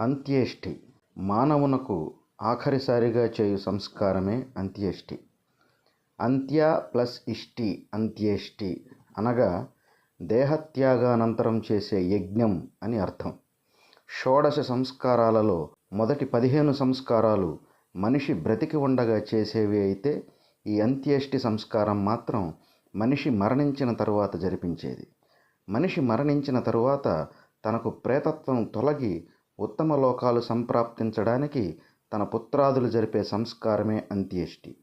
అంత్యేష్టి మానవునకు ఆఖరిసారిగా చేయు సంస్కారమే అంత్యేష్టి అంత్య ప్లస్ ఇష్టి అంత్యేష్టి అనగా దేహత్యాగానంతరం చేసే యజ్ఞం అని అర్థం. షోడశ సంస్కారాలలో మొదటి పదిహేను సంస్కారాలు మనిషి బ్రతికి ఉండగా చేసేవి అయితే ఈ అంత్యేష్టి సంస్కారం మాత్రం మనిషి మరణించిన తరువాత జరిపించేది. మనిషి మరణించిన తరువాత తనకు ప్రేతత్వం తొలగి ఉత్తమ లోకాలు సంప్రాప్తించడానికి తన పుత్రాదులు జరిపే సంస్కారమే అంత్యేష్టి.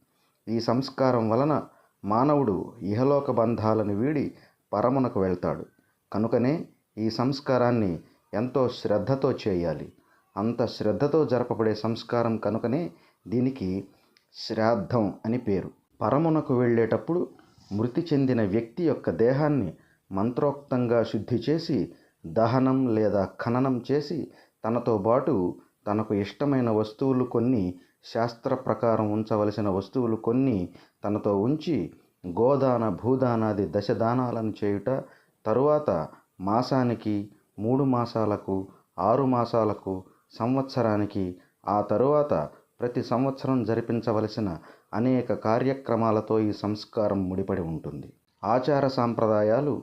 ఈ సంస్కారం వలన మానవుడు ఇహలోక బంధాలను వీడి పరమునకు వెళ్తాడు. కనుకనే ఈ సంస్కారాన్ని ఎంతో శ్రద్ధతో చేయాలి. అంత శ్రద్ధతో జరపబడే సంస్కారం కనుకనే దీనికి శ్రాద్ధం అని పేరు. పరమునకు వెళ్ళేటప్పుడు మృతి చెందిన వ్యక్తి యొక్క దేహాన్ని మంత్రోక్తంగా శుద్ధి చేసి దహనం లేదా ఖననం చేసి తనతో పాటు తనకు ఇష్టమైన వస్తువులు కొన్ని శాస్త్ర ప్రకారం ఉంచవలసిన వస్తువులు కొన్ని తనతో ఉంచి గోదాన భూదానాది దశదానాలను చేయుట తరువాత మాసానికి మూడు మాసాలకు ఆరు మాసాలకు సంవత్సరానికి ఆ తరువాత ప్రతి సంవత్సరం జరిపించవలసిన అనేక కార్యక్రమాలతో ఈ సంస్కారం ముడిపడి ఉంటుంది. ఆచార సాంప్రదాయాలు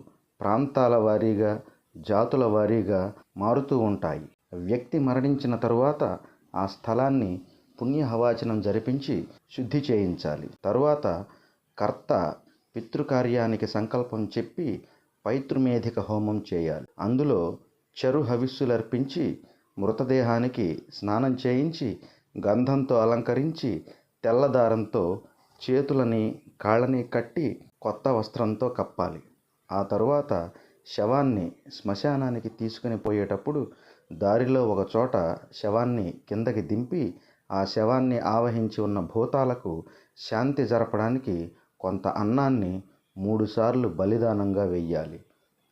ప్రాంతాల వారీగా జాతుల వారీగా మారుతూ ఉంటాయి. వ్యక్తి మరణించిన తరువాత ఆ స్థలాన్ని పుణ్యహవాచనం జరిపించి శుద్ధి చేయించాలి. తరువాత కర్త పితృకార్యానికి సంకల్పం చెప్పి పైతృమేధిక హోమం చేయాలి. అందులో చెరు హవిస్సులర్పించి మృతదేహానికి స్నానం చేయించి గంధంతో అలంకరించి తెల్లదారంతో చేతులని కాళ్ళని కట్టి కొత్త వస్త్రంతో కప్పాలి. ఆ తరువాత శవాన్ని శ్మశానానికి తీసుకుని పోయేటప్పుడు దారిలో ఒకచోట శవాన్ని కిందకి దింపి ఆ శవాన్ని ఆవహించి ఉన్న భూతాలకు శాంతి జరపడానికి కొంత అన్నాన్ని మూడుసార్లు బలిదానంగా వెయ్యాలి.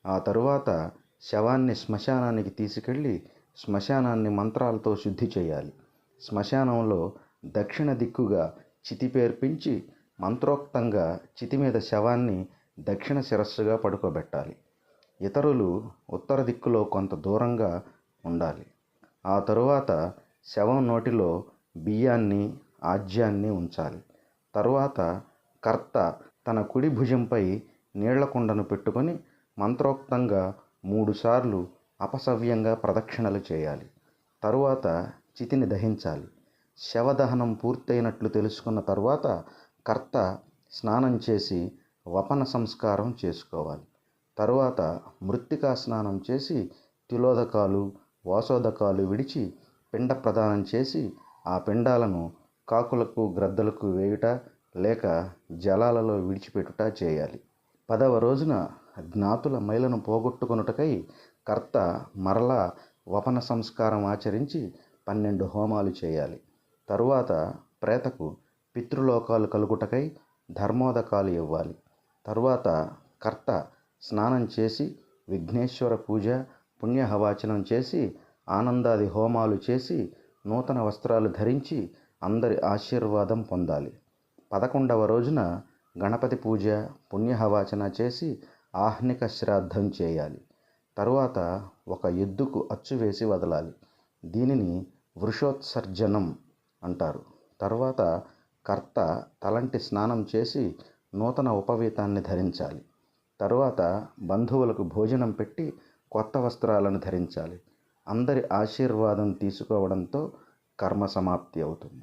ఆ తరువాత శవాన్ని శ్మశానానికి తీసుకెళ్ళి శ్మశానాన్ని మంత్రాలతో శుద్ధి చేయాలి. శ్మశానంలో దక్షిణ దిక్కుగా చితి పేర్పించి మంత్రోక్తంగా చితి మీద శవాన్ని దక్షిణ శిరస్సుగా పడుకోబెట్టాలి. ఇతరులు ఉత్తర దిక్కులో కొంత దూరంగా ఉండాలి. ఆ తరువాత శవం నోటిలో బియ్యాన్ని ఆజ్యాన్ని ఉంచాలి. తరువాత కర్త తన కుడి భుజంపై నీళ్ళ కుండను పెట్టుకొని మంత్రోక్తంగా మూడుసార్లు అపసవ్యంగా ప్రదక్షిణలు చేయాలి. తరువాత చితిని దహించాలి. శవదహనం పూర్తయినట్లు తెలుసుకున్న తరువాత కర్త స్నానం చేసి వపన సంస్కారం చేసుకోవాలి. తరువాత మృత్తికా స్నానం చేసి తిలోదకాలు వాసోదకాలు విడిచి పిండ ప్రదానం చేసి ఆ పిండాలను కాకులకు గ్రద్దలకు వేయుట లేక జలాలలో విడిచిపెట్టుట చేయాలి. పదవ రోజున జ్ఞాతుల మైలను పోగొట్టుకొనుటకై కర్త మరలా వపన సంస్కారం ఆచరించి పన్నెండు హోమాలు చేయాలి. తరువాత ప్రేతకు పితృలోకాలు కలుగుటకై ధర్మోదకాలు ఇవ్వాలి. తరువాత కర్త స్నానం చేసి విఘ్నేశ్వర పూజ పుణ్యహవాచనం చేసి ఆనందాది హోమాలు చేసి నూతన వస్త్రాలు ధరించి అందరి ఆశీర్వాదం పొందాలి. పదకొండవ రోజున గణపతి పూజ పుణ్యహవాచన చేసి ఆహ్నిక శ్రాద్ధం చేయాలి. తరువాత ఒక ఎద్దుకు అచ్చు వేసి వదలాలి. దీనిని వృషోత్సర్జనం అంటారు. తర్వాత కర్త తలంటి స్నానం చేసి నూతన ఉపవీతాన్ని ధరించాలి. తరువాత బంధువులకు భోజనం పెట్టి కొత్త వస్త్రాలను ధరించాలి. అందరి ఆశీర్వాదం తీసుకోవడంతో కర్మ సమాప్తి అవుతుంది.